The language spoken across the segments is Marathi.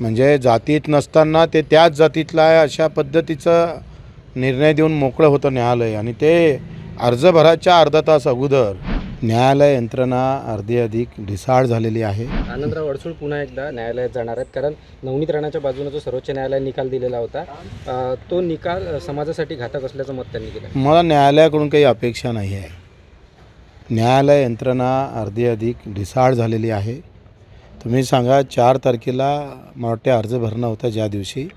म्हणजे जातीत नसताना ते त्याच जातीतला आहे अशा पद्धतीचं निर्णय देऊन मोकळं होतं न्यायालय. आणि ते अर्ज भराच्या अर्धा तास अगोदर न्यायालय यंत्रणा अर्धी अधिक ढिसाळ झालेली आहे. आनंदराव अडसूळ पुन्हा एकदा न्यायालयात जाणार आहेत कारण नवनीत राणाच्या बाजूने जो सर्वोच्च न्यायालयाने निकाल दिलेला होता तो निकाल समाजासाठी घातक असल्याचं मत त्यांनी केलं मला न्यायालयाकडून काही अपेक्षा नाही आहे. न्यायालय यंत्रणा अर्धी अधिक ढिसाळ झालेली आहे. तुम्ही सांगा चार तारखेला मला वाटते अर्ज भरणं होतं ज्या दिवशी.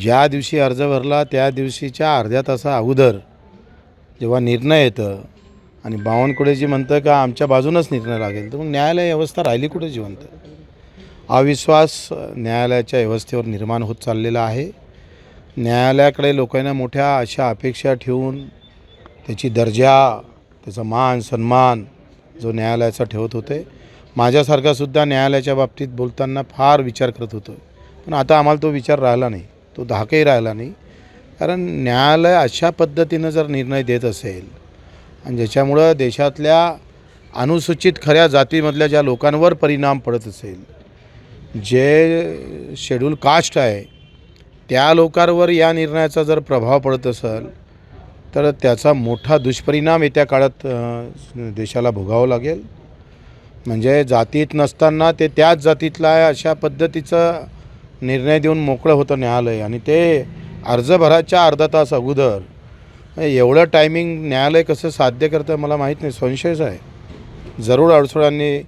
ज्या दिवशी अर्ज भरला त्या दिवशीच्या अर्ध्या तासा अगोदर जेव्हा निर्णय येतं आणि बावनकुळेजी म्हणतं का आमच्या बाजूनच निर्णय लागेल तर मग न्यायालय व्यवस्था राहिली कुठे जिवंत? अविश्वास न्यायालयाच्या व्यवस्थेवर निर्माण होत चाललेला आहे. न्यायालयाकडे लोकांना मोठ्या अशा अपेक्षा ठेवून त्याची दर्जा त्याचा मान सन्मान जो न्यायालयाचा ठेवत होते माझ्यासारखासुद्धा न्यायालयाच्या बाबतीत बोलताना फार विचार करत होतो. पण आता आम्हाला तो विचार राहिला नाही. तो धाकही राहिला नाही. कारण न्यायालय अशा पद्धतीनं जर निर्णय देत असेल आणि ज्याच्यामुळं देशातल्या अनुसूचित खऱ्या जातीमधल्या ज्या लोकांवर परिणाम पडत असेल जे शेड्यूल कास्ट आहे त्या लोकांवर या निर्णयाचा जर प्रभाव पडत असेल तर त्याचा मोठा दुष्परिणाम येत्या काळात देशाला भोगावं लागेल. म्हणजे जातीत नसताना ते त्याच जातीतला आहे अशा पद्धतीचं निर्णय देऊन मोकळं होतं न्यायालय. आणि ते अर्ज भराच्या अर्धा तास अगोदर. एवढं टायमिंग न्यायालय कसं साध्य करतं मला माहीत नाही. संशयच आहे. जरूर अडसुळांनी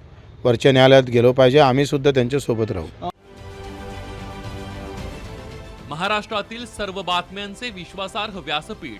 वरच्या न्यायालयात गेलो पाहिजे. आम्हीसुद्धा त्यांच्यासोबत राहू. महाराष्ट्रातील सर्व बातम्यांचे विश्वासार्ह व्यासपीठ.